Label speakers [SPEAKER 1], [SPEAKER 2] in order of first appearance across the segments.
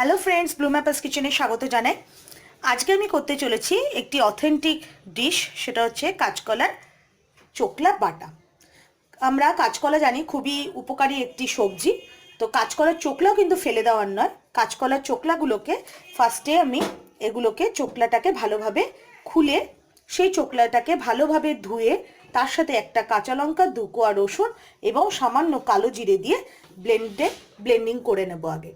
[SPEAKER 1] Hello friends blue ম্যাপাস কিচেনে স্বাগত জানাই। আজকে আমি করতে চলেছি একটি অথেন্টিক ডিশ সেটা হচ্ছে কাঁচকলার চোকলা বাটা। আমরা কাঁচকলা জানি, খুবই উপকারী একটি সবজি। তো কাঁচকলার চোকলাও কিন্তু ফেলে দেওয়ার নয়। কাঁচকলার চোকলাগুলোকে ফার্স্টে আমি এগুলোকে চোকলাটাকে ভালোভাবে খুলে, সেই চোকলাটাকে ভালোভাবে ধুয়ে, তার সাথে একটা কাঁচা লঙ্কা, দু কোয়া রসুন এবং সামান্য কালো জিরে দিয়ে ব্লেন্ডে ব্লেন্ডিং করে নেব আগে।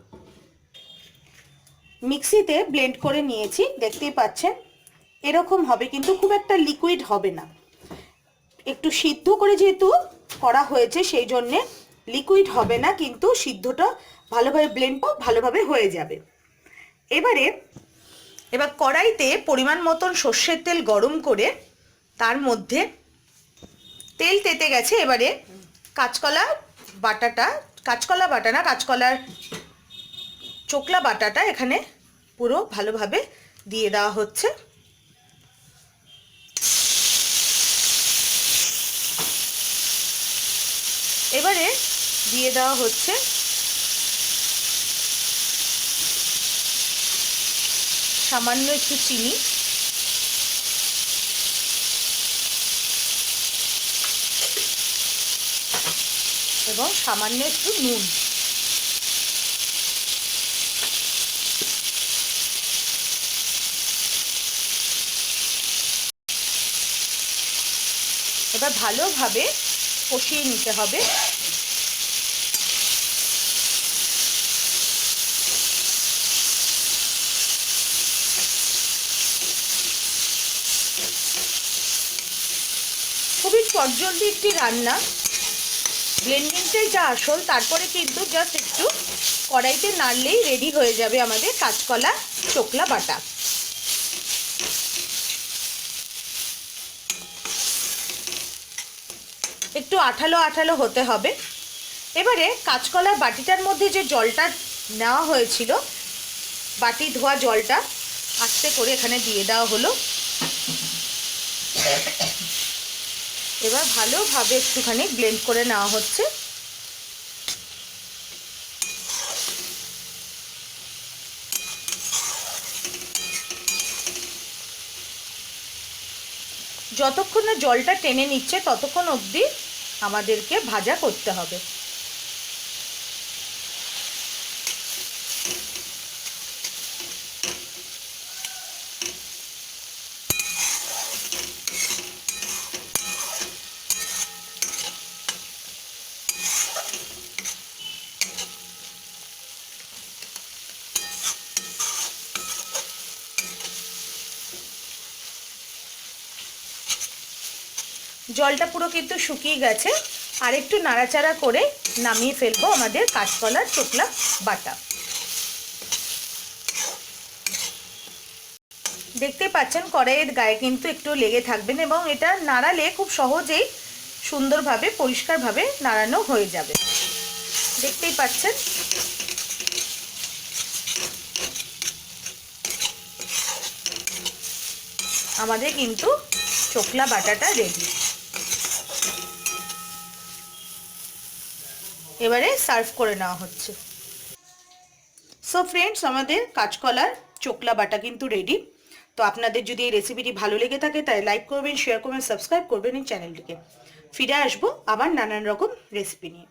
[SPEAKER 1] মিক্সিতে ব্লেন্ড করে নিয়েছি, দেখতেই পাচ্ছেন। এরকম হবে, কিন্তু খুব একটা লিকুইড হবে না। একটু সিদ্ধ করে যেহেতু করা হয়েছে, সেই জন্যে লিকুইড হবে না, কিন্তু সিদ্ধটা ভালোভাবে ব্লেন্ডটাও ভালোভাবে হয়ে যাবে। এবারে, এবার কড়াইতে পরিমাণ মতন সর্ষের তেল গরম করে তার মধ্যে তেল তেতে গেছে, এবারে কাঁচকলা বাটাটা, কাঁচকলা বাটা না, কাঁচকলার চোকলা বাটাটা এখানে পুরো ভালোভাবে দিয়ে দেওয়া হচ্ছে। এবারে দিয়ে দেওয়া হচ্ছে সামান্য একটু চিনি। এবং সামান্য একটু নুন। এবার ভালোভাবে কষিয়ে নিতে হবে। খুবই চটজলদি একটি রান্না। ব্লেন্ডিংটাই যা আসল, তারপরে কিন্তু জাস্ট একটু কড়াইতে নাড়লেই রেডি হয়ে যাবে আমাদের কাঁচকলা চোকলা বাটা। একটু আঠালো আঠালো হতে হবে। এবারে কাঁচকলার বাটিটার মধ্যে যে জলটা নেওয়া হয়েছিল, বাটি ধোয়া জলটা আস্তে করে এখানে দিয়ে দেওয়া হলো। এবার ভালোভাবে একটুখানি ব্লেন্ড করে নেওয়া হচ্ছে। যতক্ষণ না জলটা টেনে নিচ্ছে ততক্ষণ অবধি আমাদেরকে ভাজা করতে হবে। জলটা পুরো কিন্তু শুকিয়ে গেছে। আর একটু নাড়াচাড়া করে নামিয়ে ফেলব আমাদের কাঁচকলার চোকলা বাটা। দেখতে পাচ্ছেন, কড়াইয়ের গায়ে কিন্তু একটু লেগে থাকবেন এবং এটা নাড়ালে খুব সহজেই সুন্দরভাবে, পরিষ্কারভাবে নাড়ানো হয়ে যাবে। দেখতেই পাচ্ছেন। আমাদের কিন্তু চোকলা বাটাটা রেডি এবারে সার্ভ করে নেওয়া হচ্ছে। সো ফ্রেন্ডস আমাদের কাঁচকলার চোকলা বাটা কিন্তু রেডি তো আপনাদের যদি এই রেসিপিটি ভালো লেগে থাকে, তাই লাইক করবেন শেয়ার করবেন সাবস্ক্রাইব করবেন এই চ্যানেলটিকে ফিরে আসব আবার নানান রকম রেসিপি নিয়ে।